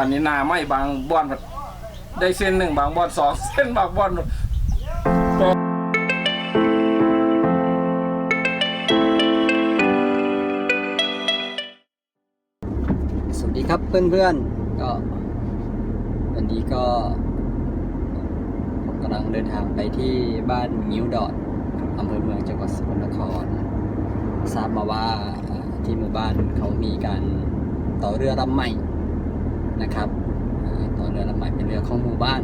วันนี้นาไม่บางบอนได้เส้นหนึ่งบางบอนสองเส้นบางบอนสวัสดีครับเพื่อนๆ ก็วันนี้ก็ผมกำลังเดินทางไปที่บ้านงิ้วดอดอำเภอเมืองจังหวัดสกลนคร ทราบมาว่าที่หมู่บ้านเขามีการต่อเรือลำใหม่ นะครับเอ่อต่อเรือลำใหม่เป็นเรือของหมู่บ้าน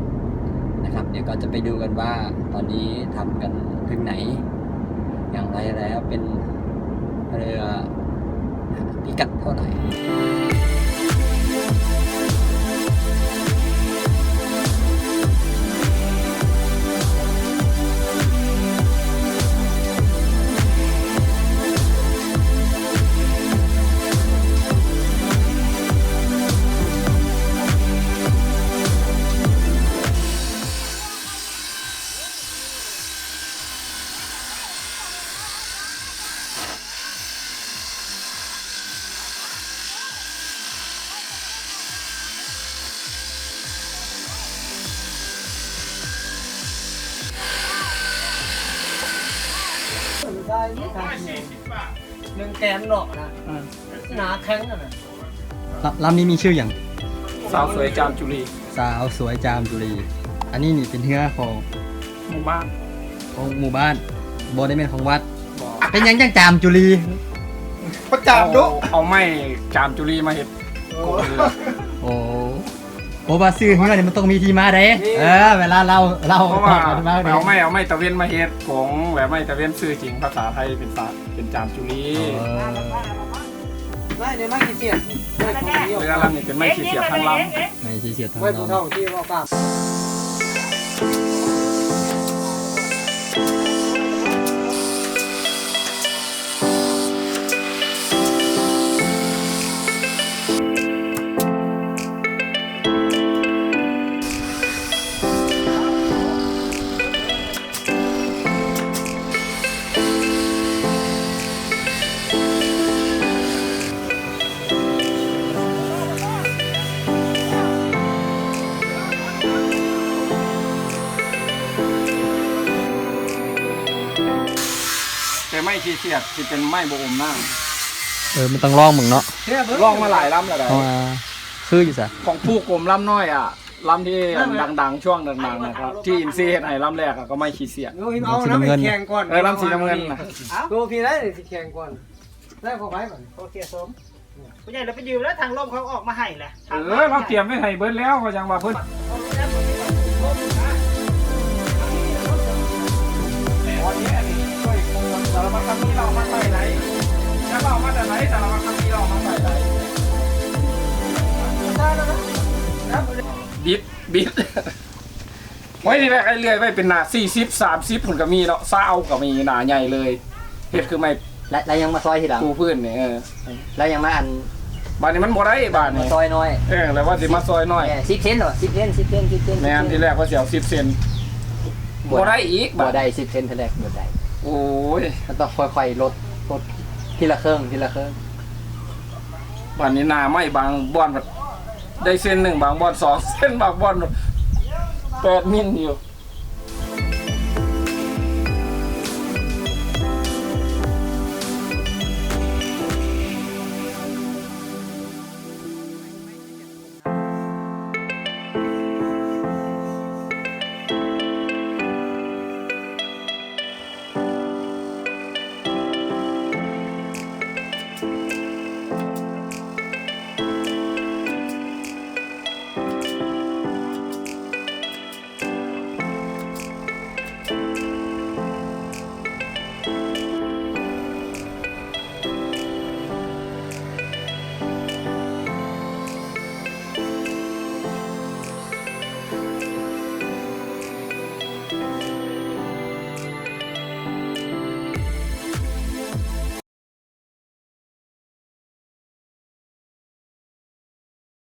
นะครับ เดี๋ยวก็จะไปดูกันว่าตอนนี้ทำกันถึงไหน อย่างไรแล้วเป็นเรือพิกัดเท่าไหร่ ได้หนึ่งแกนหนอกนะหนาแข็งนะนะลำลำนี้มีชื่ออย่างสาวสวยจามจุลีสาวสวยจามจุรี อันนี้นี่เป็นเฮือของหมู่บ้านของหมู่บ้านบได้เป็นของวัดบอกเป็นหยังจังจามจุรีประจามดุเอาเอาไม้จามจุลีมาเห็ดโกนเรือ โอ้โอ้บาซื้อเฮือนี่มันต้องมีที่มาเด้เออเวลาเราเราเพราะว่าอธิบายเด้เอาไม้เอาไม้ตะเวนมาเห็ดของแบบไม้ตะเวนซื้อจริงภาษาไทยเป็นสาเป็นจามจุลีเออไม่ในไม่กี่เสียงไม่ของเดียวเรือลำนี้เป็นไม้ขีดเสียบทางลำไม่ใช่เสียทางไว้เราผู้เท่าที่ว่ากล้า ไม้ขีดเสียบที่เป็นไม้โบอมหน้าเออมันต้องลองมึงเนาะเนี่ยเบิ้งลองมาหลายลำแล้วได้เพราะว่าคืออยู่ซะของผู้กลมลำน้อยอะลำที่ดังๆ ช่วงดังๆนะครับที่อินซีเฮ็ดให้ลำแรกอะก็ไม่ขีดเสียบเอาเอาน้ำไปแข่งก่อนเออลำสีน้ำเงินนะตัวพี่ได้สิแข่งก่อนได้พอไปก่อนโอเคสมผู้ใหญ่เราไปยืมแล้วทางลมเขาออกมาให้แหละเออเราเตรียมไว้ให้เบิดแล้วก็ยังว่าเพิ่นวัน บิดบิดไว้ที่แรกไอ้เลื่อยไว้เป็นหนาสี่สิบสามสิบผลก็มีเนาะเศร้าก็มีหนาใหญ่เลยเฮ็ดคือไม่และแล้วยังมาซอยทีหลังปูพื้นเนี่ยเออแล้วยังมาอันบ้านนี้มันบ่ได้บ้านมานี้ซอยน้อยเออแล้วว่าสิมาซอยน้อยสิบเซนเหรอสิบเซนสิบเซนสิบเซนแม่นที่แรกว่าสิเอาสิบเซนบ่ได้อีกบ่บาทได้สิบเซนทีแรกบ่ได้โอ้ยมันต้องค่อยๆลดลดทีละเครื่องทีละเครื่องบ้านนี้นาไม่บางบ่อน ได้เส้นหนึ่งบางบอดสองเส้นบางบอดแปดมิลอยู่